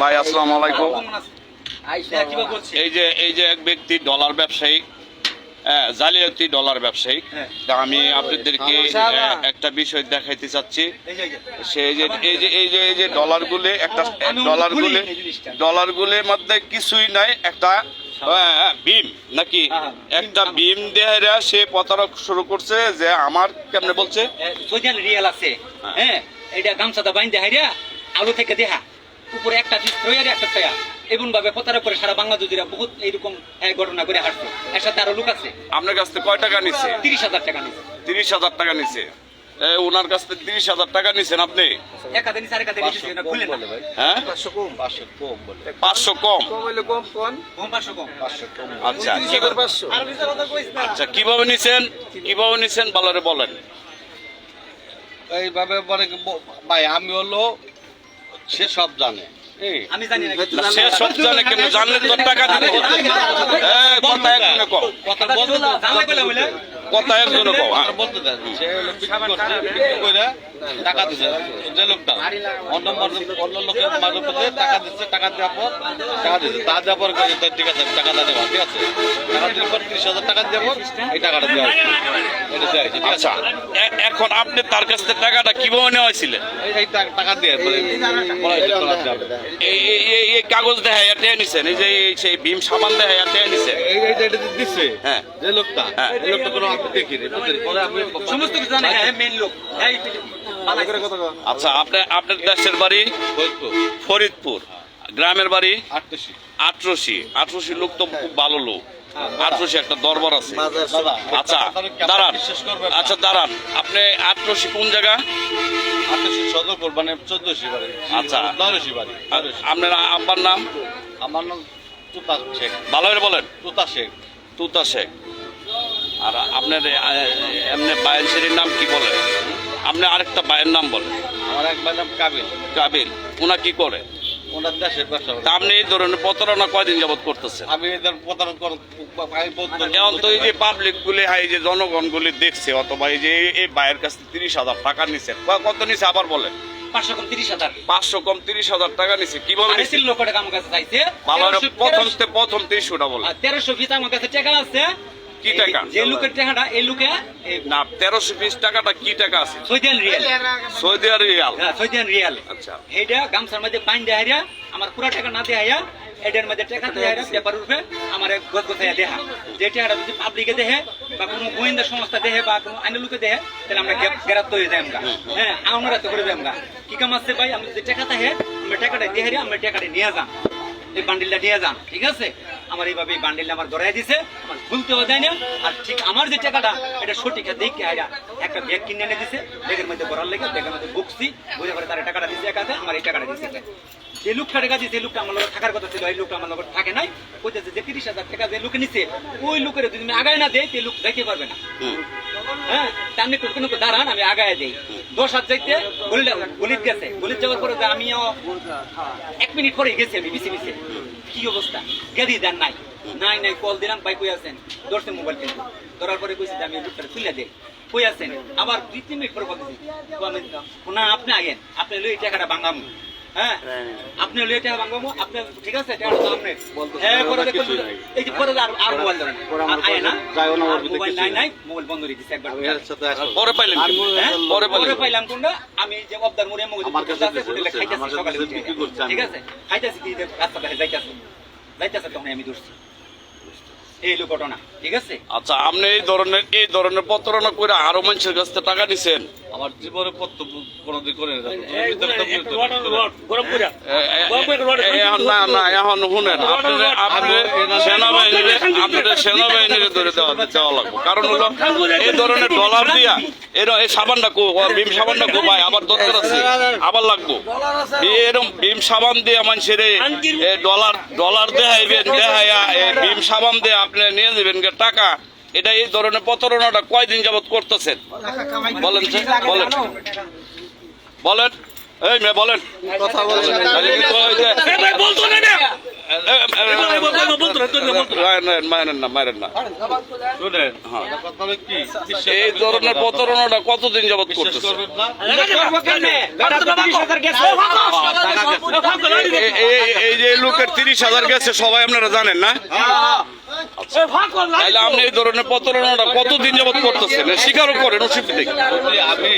ভাই আসসালামু আলাইকুম হ্যাঁ? এই যে এই যে এক ব্যক্তি ডলার ব্যবসায়ী হ্যাঁ, জালিয়াতি ডলার ব্যবসায়ী হ্যাঁ। তা আমি আপনাদেরকে একটা বিষয় দেখাইতে চাচ্ছি এই যে, এই যে। সে যে এই যে এই যে এই যে ডলার গুলি একটা আমি ডলার ভুলি গুলি এই জিনিসটা। ডলার গুলির মধ্যে কিছুই নাই একটা হ্যাঁ, বিম নাকি হ্যাঁ, একটা বিম দেহেরা সে প্রতারক শুরু করছে যে আমার কেমনে বলছে রিয়াল আছে হ্যাঁ। হ্যাঁ এটা গামছাদা বাইন দেহাইরা আলু থেকে দেহা উপরে একটা থইয়া একটা থইয়া এমন ভাবে প্রতারক করে সারা বাংলাদেশিরা বহুত এইরকম ঘটনা করে হাসছে এর সাথে আরও লোক আছে। আপনার কাছ থেকে কয় টাকা নিচ্ছে তিরিশ হাজার টাকা নিচ্ছে তিরিশ হাজার টাকা নিচ্ছে ওনার কাছ থেকে তিরিশ হাজার টাকা নিচ্ছেন আপনি? হ্যাঁ? পাঁচশো কম কম পাঁচশো কম? আচ্ছা কি- আচ্ছা কীভাবে নিছেন? কীভাবে নিছেন? ভালোরে বলেন। এইভাবে বলে ভাই আমি হলো সে সব জানে। এই, আমি জানি না সে সব জানে কেন? জানলে তো টাকা দিতে কথা এ, কথা একজনে কও। কথা বলতে কথা জানলে কইলে বলে। কথা একজনে কও। হ্যাঁ। সে হলো টাকা দিছে। যে লোকটা। অন্য অন্য লোকের মাঝে মধ্যে টাকা দিচ্ছে টাকা দেওয়ার পর টাকা দিচ্ছে তা দেওয়ার পর ঠিক আছে আমি টাকা দেওয়া ঠিক আছে? টাকা পর তিরিশ হাজার টাকা এই টাকাটা দেওয়া এটা দেওয়া ঠিক আছে? আচ্ছা এখন আপনি তার কাছ থেকে টাকাটা কীভাবে নেওয়া এই- এই টাকা- দিয়ে যাবে। এই কাগজ দেখায় টেয়ে নিছেন। এই যে এই সেই ভীম সাবান দেখায় টেয়ে নিছেন। এই এই যে এটা দিচ্ছে হ্যাঁ। যে লোকটা হ্যাঁ। এই লোকটা কোনো আমি দেখিনি। পরে আমি সমস্ত কিছু জানে হ্যাঁ মেন লোক। হ্যাঁ আচ্ছা আপনি আপনার দেশের বাড়ি? ফরিদপুর। গ্রামের বাড়ি? আটরশি। আটরশি। লোক তো খুব ভালো লোক। আটরশি একটা দরবার আছে। আচ্ছা দাঁড়ান। আচ্ছা দাঁড়ান। আপনি আটরশি কোন জায়গা? মানে চোদ্দশি বাড়ি। আচ্ছা। আপনার আব্বার নাম? আমার নাম তুতা শেখ। ভালো করে বলেন। তুতা শেখ। তুতা শেখ। আর আপনার এমনি বায়ের শ্রেণির নাম কি বলেন আপনি আরেকটা বায়ের নাম বলেন। আমার এক ভাই নাম কাবিল। কাবিল ওনা কি করে? ওনার দেশের ব্যবসা তা আপনি এই ধরনের প্রতারণা কয়দিন যাবত করতেছেন? আমি এদের প্রতারণ কর এখন তো এই যে পাবলিক এই যে জনগণ গুলি দেখছে অথবা এই যে এই বায়ের কাছ তিরিশ হাজার টাকা নিচ্ছে কত নিছে আবার বলেন? পাঁচশো কম তিরিশ হাজার। পাঁচশো কম তিরিশ হাজার টাকা নিছে আমার কাছে চাইছে। তেরোশো- প্রথম প্রথম তিরিশটা আর তেরোশো পিস আমার কাছে টাকা আছে কি টাকা? যে লোকের টাকাটা এই লোকে না তেরোশো বিশ টাকাটা কি টাকা আছে? সৌদিয়ান রিয়াল। সৌদি আরবিয়াল হ্যাঁ সৌদিয়ান রিয়াল। আচ্ছা। এইটা গামছার মধ্যে পাইন দেহাইয়া আমার পুরা টাকা না দেহাইয়া এটার মধ্যে টাকা দেহাইয়া পেপার উঠবে আমার গছ গছাইয়া দেহা। যে টাকাটা যদি পাবলিকে দেহে বা কোনো গোয়েন্দা সংস্থা দেহে বা কোনো আইনের লোকে দেহে তাহলে আমরা গেরাত্ত হয়ে যাই আমরা হ্যাঁ আমরা তো করে যাই আমরা কি কাম আছে ভাই? আমি যদি টাকা দেহে আমরা টাকাটা দেহাইয়া আমরা টাকাটা নিয়ে যান এই বান্ডিলটা নিয়ে যান ঠিক আছে? আমার এইভাবে বান্ডেল আমার ধরাই দিছে, আমার ভুলতেও দেয় না। আর ঠিক আমার যে টাকাটা, এটা সঠিক দেখে আয়া একটা ব্যাগ কিনে এনে দিছে ব্যাগের মধ্যে ভরার লেগে ব্যাগের মধ্যে বুকছি বুঝে পরে তার টাকাটা দিছে একাতে, আমার এই টাকাটা দিছে। যে লোকটা টাকা দিছে এই লোকটা আমার লোক থাকার কথা ছিল এই লোকটা আমার লোক থাকে নাই কইতেছে যে তিরিশ হাজার টাকা যে লোকে নিছে ওই লোকের যদি আমি আগায় না দেয় সেই লোক যাইতে পারবে না। হ্যাঁ কোনো দাঁড়ান আমি আগায় দেই। দশ হাত যাইতে গলিটা গলিত গেছে। গলিত যাওয়ার পরে যে আমিও এক মিনিট পরে গেছি আমি মিশে মিশে কি অবস্থা? গেদি দেন নাই। নাই নাই কল দিলাম ভাই কই আছেন? ধরছে মোবাইল কিন্তু ধরার পরে কইছি যে আমি লোকটা তুলে দে। কই আছেন? আবার দুই তিন মিনিট পরে বলতেছি আমি না আপনি আগেন আপনি লই টাকাটা ভাঙামু। হ্যাঁ? আপনি লই টাকা ভাঙামু আপনি ঠিক আছে? তো আপনি হ্যাঁ পরে দেখুন এই যে পরে আর আর মোবাইল ধরেন। আর আয় না। না, ওর ভিতরে নাই নাই। মোবাইল বন্ধ রে দিছে একবার। এর সাথে। পরে পাইলেন কি? হ্যাঁ? পরে পরে পাইলাম কোনটা আমি যে অবদার মোড়ে মগজ আমার কাছে আছে হোটেলে খাইতেছি সকালে বিক্রি করছে ঠিক আছে? খাইতেছি দিয়ে রাস্তা দেখে যাইতেছে। যাইতেছে তখন আমি দৌড়ছি এই হলো ঘটনা ঠিক আছে? আচ্ছা আপনি এই ধরনের এই ধরনের প্রতারণা করে আরও মানুষের কাছ থেকে টাকা নিছেন। আমার জীবনে পত্র কোনোদিন করে না এখন না না এখন শুনেন আপনাদের আপনাদের সেনাবাহিনীর আপনাদের সেনাবাহিনীর ধরে দেওয়া দেওয়া লাগবে। কারণ হলো এই ধরনের ডলার দিয়া এরকম এই সাবানটা কো ভীম সাবানটা কো ভাই আবার দরকার আছে আবার লাগবো। এরকম ভীম সাবান দিয়ে মানুষের ডলার ডলার দেখাইবেন দেখাইয়া এই ভীম সাবান দিয়ে আপনি নিয়ে যাবেন গে টাকা। এটা এই ধরনের প্রতারণাটা কয়দিন যাবৎ করতেছেন? বলেন বলেন। বলেন। এই মেয়ে বলেন। কথা বলেন। হ্যাঁ। কতদিন বিশ্বাস করতেছে করবেন না করব কেমনে? টাকা তো 30,000 গেছে। এ- এ- এই যে লোকের তিরিশ হাজার গেছে সবাই আপনারা জানেন না আপনি এই ধরনের প্রতারণাটা কতদিন যাবত করতেছেন স্বীকারও করেন আমি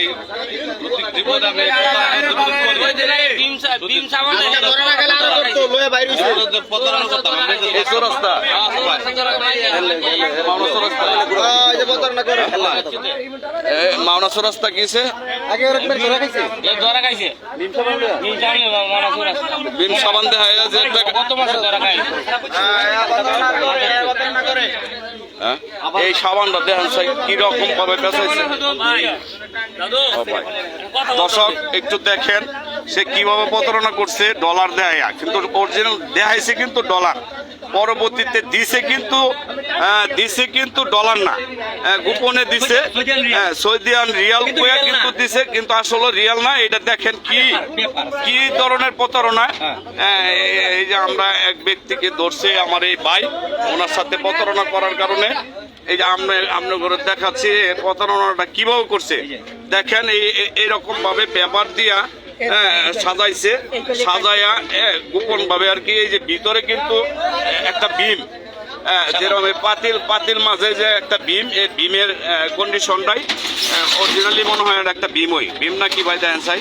চৌরাস্তা কিছে বিম সাবান দেখা যে? এই সাবানটা দেখেন কি রকম ভাবে দর্শক একটু দেখেন। সে কীভাবে প্রতারণা করছে? ডলার দেয় কিন্তু অরিজিনাল দেখাইছে কিন্তু ডলার পরবর্তীতে দিছে কিন্তু আহ, দিছে কিন্তু ডলার না। আহ, গোপনে দিছে। সৌদিয়ান রিয়াল। হ্যাঁ, সৌদিয়ান রিয়াল কিন্তু কিন্তু দিছে কিন্তু আসলে রিয়াল না। এটা দেখেন কি। কি ধরনের প্রতারণা? হ্যাঁ, এই- যে আমরা এক ব্যক্তিকে ধরছে আমার এই ভাই ওনার সাথে প্রতারণা করার কারণে। এই যে আমরা আমরা ঘরে দেখাচ্ছি প্রতারণাটা কীভাবে করছে? দেখেন এই এরকম ভাবে পেপার দিয়া হ্যাঁ, সাজাইছে। সাজায়া গোপন ভাবে আর কি এই যে ভিতরে কিন্তু একটা বিম হ্যাঁ, যেরকম পাতিল পাতিল মাঝে যে একটা বিম এই বিমের কন্ডিশনটাই অরিজিনালি মনে হয় একটা একটা বিমই বিম না কি ভাই দেন সাই?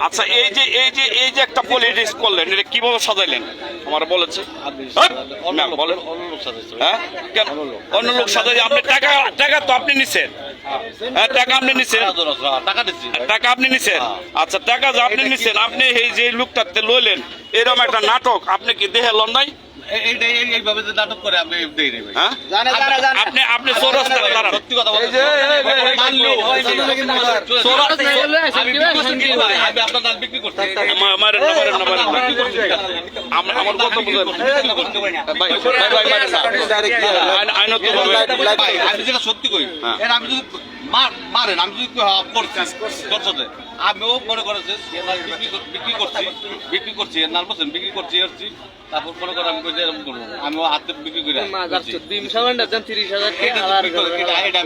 আচ্ছা এই যে এই যে এই যে একটা পলিটিক্স করলেন এটা কীভাবে সাজাইলেন? আমার বলেছে। হ্যাঁ? বলেন। হ্যাঁ? কেন? অন্য লোক। সাজাই আপনি টাকা টাকা তো আপনি নিছেন। হ্যাঁ টাকা আপনি নিছেন। টাকা হ্যাঁ, টাকা আপনি নিছেন। আচ্ছা টাকা যে আপনি নিছেন আপনি এই যে লোকটাতে লইলেন এরকম একটা নাটক আপনি কি দেখে লন নাই? এই- এইটা এই- এইভাবে যে নাটক করে আমি। হ্যাঁ আপনি আপনি সত্যি কথা আমার কথা বুঝেন যেটা সত্যি হ্যাঁ। যদি মারেন আমি যদি হ্যাঁ, করছি আমিও মনে করেছে এর নাম বিক্রি কর- করছি বিক্রি করছি এর নাম বলছেন বিক্রি করছি এসছি তারপর মনে করে আমি কই যে এরকম করব আমিও হাতে বিক্রি করে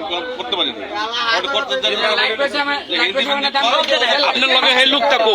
করে- করতে পারি। যে করে- আপনার লগে হে লোকটা কো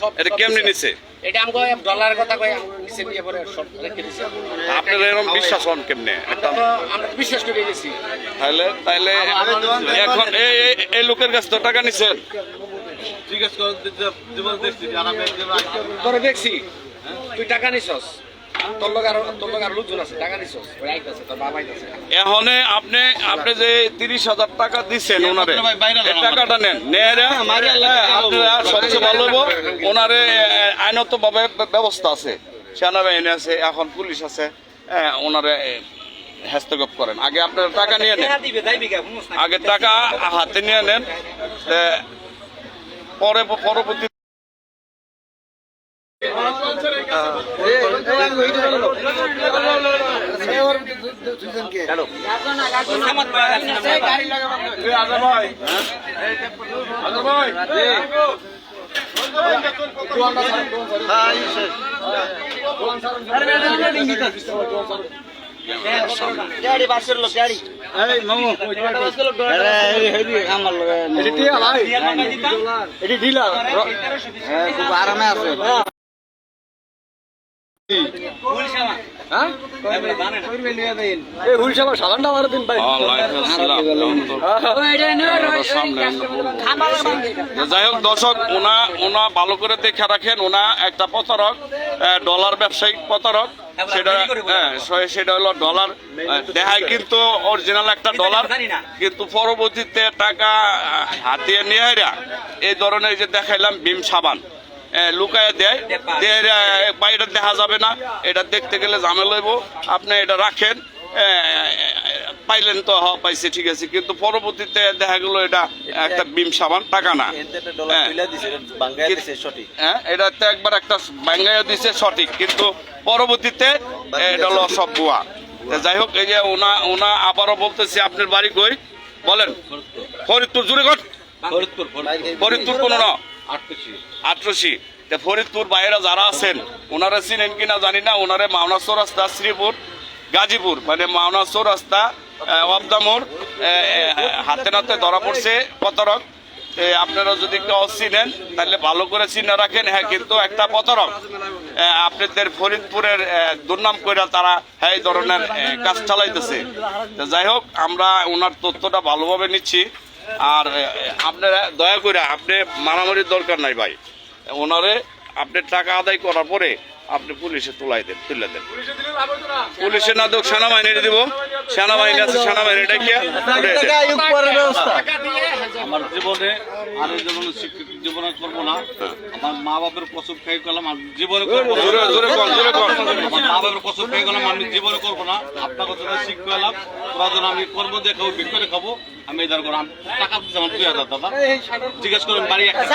সব এটা কেমনি নিছে। নিছে? এটা আমাকে ডলারের কথা কই নিচে নিয়ে পরে সব রেখে দিছে। আপনার এরকম বিশ্বাস হন কেমনে? আমরা তো আমরা তো বিশ্বাস করে গেছি। তাইলে তাইলে এখন এই এই- লোকের কাছে থেকে টাকা নিছেন? জিজ্ঞেস করে দেখছি। তুই টাকা নিছস। এখনে আপনি আপনি যে তিরিশ হাজার টাকা দিচ্ছেন ওনারে টাকাটা নেন। আপনারা সবচেয়ে ভালো হব ওনারে আইনত ভাবে ব্যবস্থা আছে। সেনাবাহিনী আছে এখন পুলিশ আছে। হ্যাঁ, ওনারে হস্তক্ষেপ করেন। আগে আপনারা টাকা নিয়ে নেন। আগে টাকা হাতে নিয়ে নেন। পরে পরবর্তী আরামে আছে যাই হোক দর্শক ওনা ওনা ভালো করে দেখে রাখেন। ওনা একটা প্রতারক ডলার ব্যবসায়িক প্রতারক। সেটা হ্যাঁ সেটা হলো ডলার। দেখায় কিন্তু অরিজিনাল একটা ডলার কিন্তু পরবর্তীতে টাকা হাতিয়ে নিয়ে এই ধরনের যে দেখাইলাম বিম সাবান। লুকায় দেয় আহ, বাইরে দেখা যাবে না। এটা দেখতে গেলে ঝামেলা হইব। আপনি এটা রাখেন। পাইলেন তো হ পাইছে ঠিক আছে। কিন্তু পরবর্তীতে দেখা গেল এটা একটা বিম সাবান টাকা না। হ্যাঁ। সঠিক। হ্যাঁ এটা তো একবার একটা বাঙ্গাইয়া দিছে সঠিক। কিন্তু পরবর্তীতে এটা হলো সব বুয়া যাই হোক এই যে ওনা ওনা আবারও বলতেছি আপনার বাড়ি কই? বলেন। ফরিদপুর। জুড়ে ঘট ফরিদপুর। ফরিদপুর কোনো না। আটরশি তে ফরিদপুর বাইরে যারা আছেন ওনারা চিনেন কিনা জানি না ওনারে মাওনা রাস্তা শ্রীপুর গাজীপুর মানে মাওনা চৌরাস্তা অবদামোর হাতে নাতে ধরা পড়ছে প্রতারক। আপনারা যদি কেউ চিনেন তাহলে ভালো করে চিনে রাখেন। হ্যাঁ কিন্তু একটা প্রতারক এ, আপনাদের ফরিদপুরের দুর্নাম করে তারা এই ধরনের কাজ চালাইতেছে। যাই হোক আমরা ওনার তথ্যটা ভালোভাবে নিচ্ছি। আর আপনারা দয়া করে আপনি মারামারির দরকার নাই ভাই। ওনারে আপনি টাকা আদায় করার পরে আপনি পুলিশে তুলাই দেন তুলে দেন। পুলিশে না দোক সেনাবাহিনী দিব। সেনাবাহিনী আছে সেনাবাহিনী ডাকিয়া আমার জীবনে আমি জীবনে শিক্ষিত জীবনে করব না। আমার মা বাপের কসম খাই করলাম আমি জীবনে করব আমার মা বাপের কসম খাই করলাম আমি জীবনে করব না। আপনাকে জন্য শিক্ষা এলাম তোরা আমি কর্ম দিয়ে খাব বিক্রি খাব আমি এই ধর করলাম টাকা দিচ্ছি আমার দুই হাজার দাদা জিজ্ঞেস করেন বাড়ি একটা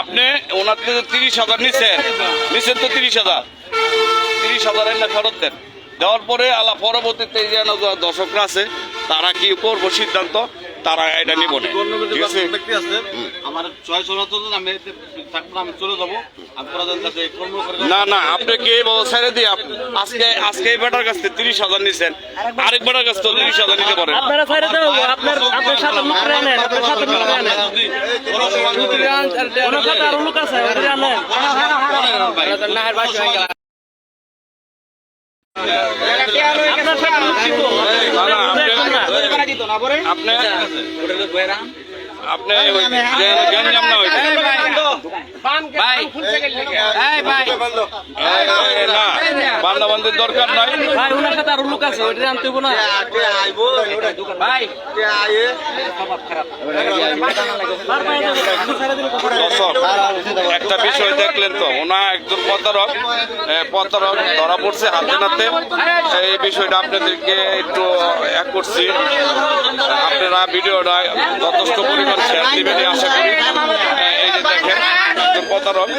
আপনি ওনার থেকে তিরিশ হাজার নিচ্ছেন নিছেন তো তিরিশ হাজার। তিরিশ হাজার এনে ফেরত দেন। দেওয়ার পরে আলা পরবর্তীতে এই যে দর্শকরা আছে তারা কি করব সিদ্ধান্ত? তারা এটা নিব না। ঠিক আছে? ব্যক্তি আছে আমার চয়েস হলো তো আমি থাকব আমি চলে যাব। না না আপনি কি এই ছেড়ে দিয়ে আজকে আজকে এই বেটার কাছ থেকে তিরিশ হাজার নিছেন? আরেক বেটার কাছ থেকে তিরিশ হাজার নিতে পারেন। আপনারা ছাইড়ে দেবো আপনার আপনার সাথে মুখ করে আনেন আপনার সাথে মুখ করে আনেন কোনো ওনার সাথে আরও লোক আছে আনেন আপনার সাথে আপনি- না। হইতে ভাই। এই ভাই। না। বান্দা বান্দির দরকার নাই। ভাই ওনার সাথে আরও লোক আছে আনতে না। একটা বিষয় দেখলেন তো ওনা একজন প্রতারক। প্রতারক ধরা পড়ছে হাতে নাতে। এই বিষয়টা আপনাদেরকে একটু এক করছি। আপনারা ভিডিওটা যথেষ্ট পরিমাণ শেয়ার দিবেন এই আশা করি এই যে দেখেন একজন প্রতারক ভাই।